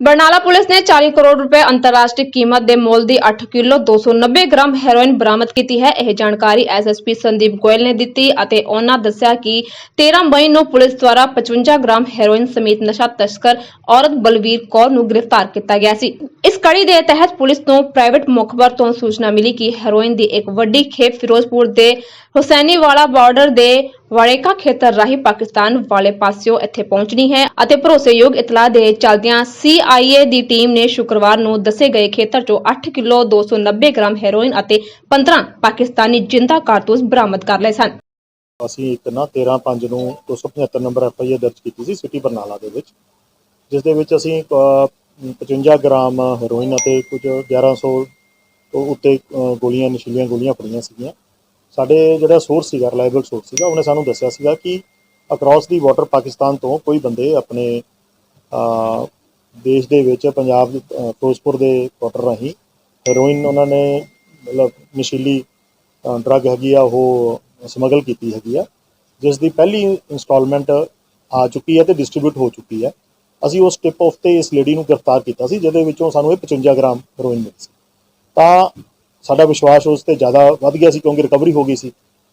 Barnala police ਨੇ 40 ਕਰੋੜ ਰੁਪਏ ਅੰਤਰਰਾਸ਼ਟਰੀ ਕੀਮਤ ਦੇ ਮੁੱਲ ਦੀ 8 ਕਿਲੋ 290 ਗ੍ਰਾਮ ਹੈਰੋਇਨ ਬਰਾਮਦ ਕੀਤੀ ਹੈ। ਇਹ ਜਾਣਕਾਰੀ ਐਸਐਸਪੀ ਸੰਦੀਪ ਗੋਇਲ ਨੇ ਦਿੱਤੀ ਅਤੇ ਉਹਨਾਂ ਦੱਸਿਆ ਕਿ 13 ਮਈ ਨੂੰ ਪੁਲਿਸ ਦੁਆਰਾ 55 ਗ੍ਰਾਮ ਹੈਰੋਇਨ ਸਮੇਤ ਨਸ਼ਾ ਤਸਕਰ ਔਰਤ ਬਲਵੀਰ ਕੌਰ ਨੂੰ ਗ੍ਰਿਫਤਾਰ ਕੀਤਾ ਗਿਆ ਸੀ। ਇਸ ਕੜੀ ਦੇ ਤਹਿਤ ਪੁਲਿਸ ਨੂੰ ਪ੍ਰਾਈਵੇਟ ਮੁਖਬਰ ਤੋਂ ਸੂਚਨਾ ਮਿਲੀ ਕਿ ਹੈਰੋਇਨ ਦੀ ਇੱਕ ਵੱਡੀ ਖੇਪ ਫਿਰੋਜ਼ਪੁਰ ਦੇ ਹੁਸੈਨੀਵਾਲਾ ਬਾਰਡਰ ਦੇ ਵਾੜੇਕਾ ਖੇਤਰ ਰਾਹੀਂ ਪਾਕਿਸਤਾਨ ਵਾਲੇ ਪਾਸਿਓਂ ਇੱਥੇ ਪਹੁੰਚਣੀ ਹੈ ਅਤੇ ਭਰੋਸੇਯੋਗ ਇਤਲਾਹ ਦੇ ਚਲਦਿਆਂ ਸੀਆਈਏ ਦੀ ਟੀਮ ਨੇ ਸ਼ੁੱਕਰਵਾਰ ਨੂੰ ਦੱਸੇ ਗਏ ਖੇਤਰ ਚੋਂ 8 ਕਿਲੋ 290 ਗ੍ਰਾਮ ਹੈਰੋਇਨ ਅਤੇ 15 ਪਾਕਿਸਤਾਨੀ ਜਿੰਦਾ ਕਾਰਤੂਸ ਬਰਾਮਦ ਕਰ ਲਏ ਸਨ। ਅਸੀਂ ਇੱਕ ਨਾ 13/5 ਨੂੰ 275 ਨੰਬਰ ਐਫ ਦਰਜ ਕੀਤੀ ਸੀ ਸਿਟੀ ਬਰਨਾਲਾ ਦੇ ਵਿੱਚ, ਜਿਸ ਦੇ ਵਿੱਚ ਅਸੀਂ 55 ਗ੍ਰਾਮ ਹੈਰੋਇਨ ਅਤੇ ਕੁਝ 1100 ਤੋਂ ਉੱਤੇ ਅ, ਗੋਲੀਆਂ ਨਸ਼ੀਲੀਆਂ ਗੋਲੀਆਂ ਫੜੀਆਂ ਸੀਗੀਆਂ। ਸਾਡੇ ਜਿਹੜਾ ਸੋਰਸ ਸੀਗਾ ਰਿਲਾਇਬਲ ਸੋਰਸ ਸੀਗਾ ਉਹਨੇ ਸਾਨੂੰ ਦੱਸਿਆ ਸੀਗਾ ਕਿ ਅਕ੍ਰੋਸ ਦੀ ਵਾਟਰ ਪਾਕਿਸਤਾਨ ਤੋਂ ਕੋਈ ਬੰਦੇ ਆਪਣੇ ਅ, ਦੇਸ਼ ਦੇ ਵਿੱਚ ਪੰਜਾਬ ਦੇ, ਅ, ਫਿਰੋਜ਼ਪੁਰ ਦੇ ਵਾਟਰ ਰਾਹੀਂ ਹੈਰੋਇਨ ਉਹਨਾਂ ਨੇ ਮਤਲਬ ਨਸ਼ੀਲੀ ਡਰੱਗ ਹੈਗੀ ਆ ਉਹ ਸਮਗਲ ਕੀਤੀ ਹੈਗੀ ਆ ਜਿਸ ਦੀ ਪਹਿਲੀ ਇਨਸਟਾਲਮੈਂਟ ਆ ਚੁੱਕੀ ਹੈ ਤੇ ਡਿਸਟ੍ਰੀਬਿਊਟ ਹੋ ਚੁੱਕੀ ਹੈ। ਅਸੀਂ ਉਸ ਟਿਪ ਆਫ ਤੇ ਇਸ ਲੇਡੀ ਨੂੰ ਗ੍ਰਿਫਤਾਰ ਕੀਤਾ ਸੀ, ਜਿਹਦੇ ਵਿੱਚੋਂ ਸਾਨੂੰ ਇਹ 55 ਗ੍ਰਾਮ ਹੈਰੋਇਨ ਮਿਲੀ ਸੀ। ਤਾਂ ਸਾਡਾ ਵਿਸ਼ਵਾਸ ਉਸ ਤੇ ਜ਼ਿਆਦਾ ਵੱਧ ਗਿਆ ਸੀ ਕਿਉਂਕਿ ਰਿਕਵਰੀ ਹੋ ਗਈ ਸੀ।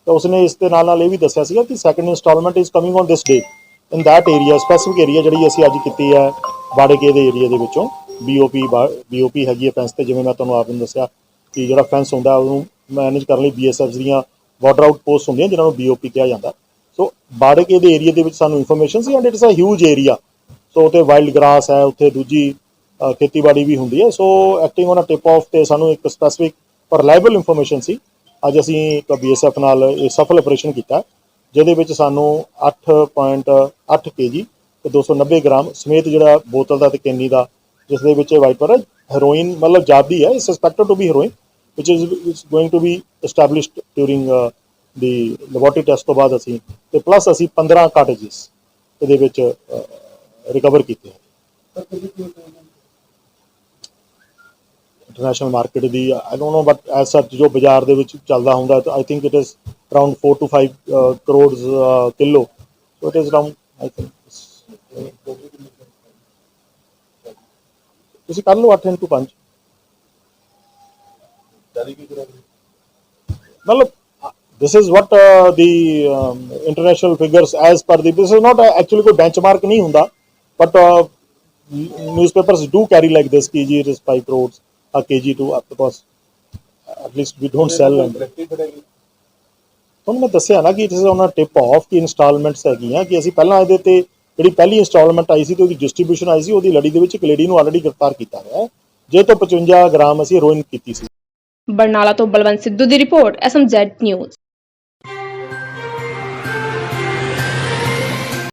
ਤਾਂ ਉਸਨੇ ਇਸ ਦੇ ਨਾਲ ਨਾਲ ਇਹ ਵੀ ਦੱਸਿਆ ਸੀਗਾ ਕਿ second installment is coming on this day in that area specific area ਜਿਹੜੀ ਅਸੀਂ ਅੱਜ ਕੀਤੀ ਹੈ ਬਾੜੇਕੇ ਦੇ ਏਰੀਆ ਦੇ ਵਿੱਚੋਂ। ਬੀਓਪੀ ਬੀਓਪੀ ਹੈਗੀ ਹੈ ਫੈਂਸ ਤੇ, ਜਿਵੇਂ ਮੈਂ ਤੁਹਾਨੂੰ ਆਪ ਨੂੰ ਦੱਸਿਆ ਕਿ ਜਿਹੜਾ ਫੈਂਸ ਹੁੰਦਾ ਉਹਨੂੰ ਮੈਨੇਜ ਕਰਨ ਲਈ ਬੀਐਸਐਫ ਦੀਆਂ ਬਾਰਡਰ ਆਊਟ ਪੋਸਟ ਹੁੰਦੀਆਂ, ਜਿਨ੍ਹਾਂ ਨੂੰ ਬੀਓਪੀ ਕਿਹਾ ਜਾਂਦਾ। ਸੋ ਬਾੜੇਕੇ ਦੇ ਏਰੀਆ ਦੇ ਵਿੱਚ ਸਾਨੂੰ information C and it's a huge area so ਉੱਥੇ ਵਾਈਲਡ ਗ੍ਰਾਸ ਹੈ ਉੱਥੇ ਦੂਜੀ ਖੇਤੀਬਾੜੀ ਵੀ ਹੁੰਦੀ ਹੈ। So acting on a tip off ਤੇ ਸਾਨੂੰ ਇੱਕ ਸਪੈਸਿਫਿਕ ਪਰ ਰਿਲਾਇਬਲ ਇਨਫੋਰਮੇਸ਼ਨ ਸੀ। ਅੱਜ ਅਸੀਂ ਇੱਕ ਬੀਐਸਐਫ ਨਾਲ ਇਹ ਸਫਲ ਆਪਰੇਸ਼ਨ ਕੀਤਾ। ਜਿਹਦੇ ਵਿੱਚ ਸਾਨੂੰ 8.8 ਕੇਜੀ ਤੇ 290 ਗ੍ਰਾਮ ਸਮੇਤ ਜਿਹੜਾ ਬੋਤਲ ਦਾ ਤੇ ਕੈਨੀ ਦਾ ਜਿਸ ਦੇ ਵਿੱਚ ਵਾਈਟ ਹੈਰੋਇਨ ਮਤਲਬ ਜਾਦੀ ਹੈ suspected to be heroin which is is going to be established during uh, the laboratory test ਤੋਂ ਬਾਅਦ ਅਸੀਂ ਤੇ ਪਲੱਸ ਅਸੀਂ 15 ਕਾਰਟੇजेस ਇਹਦੇ ਵਿੱਚ ਰਿਕਵਰ ਕੀਤੇ international market the I don't know but as such ਜੋ ਬਾਜ਼ਾਰ ਦੇ ਵਿੱਚ ਚੱਲਦਾ ਹੁੰਦਾ I think it is around 4 to 5 crore kilo. So it is around I think ਤੁਸੀਂ ਕਰ ਲਓ 8 into 5 ਮਤਲਬ this is what uh, the um, international figures as per the this is not uh, actually ਕੋਈ benchmark ਨਹੀਂ ਹੁੰਦਾ। But uh, newspapers do carry like this kg is 5 crores a kg to up because at least we don't sell and ਤੁਹਾਨੂੰ ਮੈਂ ਦੱਸਿਆ ਨਾ ਕਿ it is on a tip off ਕਿ installments ਹੈਗੀਆਂ ਕਿ ਅਸੀਂ ਪਹਿਲਾਂ ਇਹਦੇ ਤੇ ਜਿਹੜੀ ਪਹਿਲੀ ਇਨਸਟਾਲਮੈਂਟ ਆਈ ਸੀ ਤੇ ਉਹਦੀ ਡਿਸਟ੍ਰੀਬਿਊਸ਼ਨ ਆਈ ਸੀ ਉਹਦੀ ਲੜੀ ਦੇ ਵਿੱਚ ਇੱਕ ਲੇਡੀ ਨੂੰ ਆਲਰੇਡੀ ਗ੍ਰਿਫਤਾਰ ਕੀਤਾ ਗਿਆ ਜੇ ਤੋਂ 55 ਗ੍ਰਾਮ ਅਸੀਂ ਹੈਰੋਇਨ ਕੀਤੀ ਸੀ। ਬਰਨਾਲਾ ਤੋਂ ਬਲਵੰਤ ਸਿੱਧੂ ਦੀ ਰਿਪੋਰਟ ਐਸਐਮਜ਼ੈਡ ਨਿਊਜ਼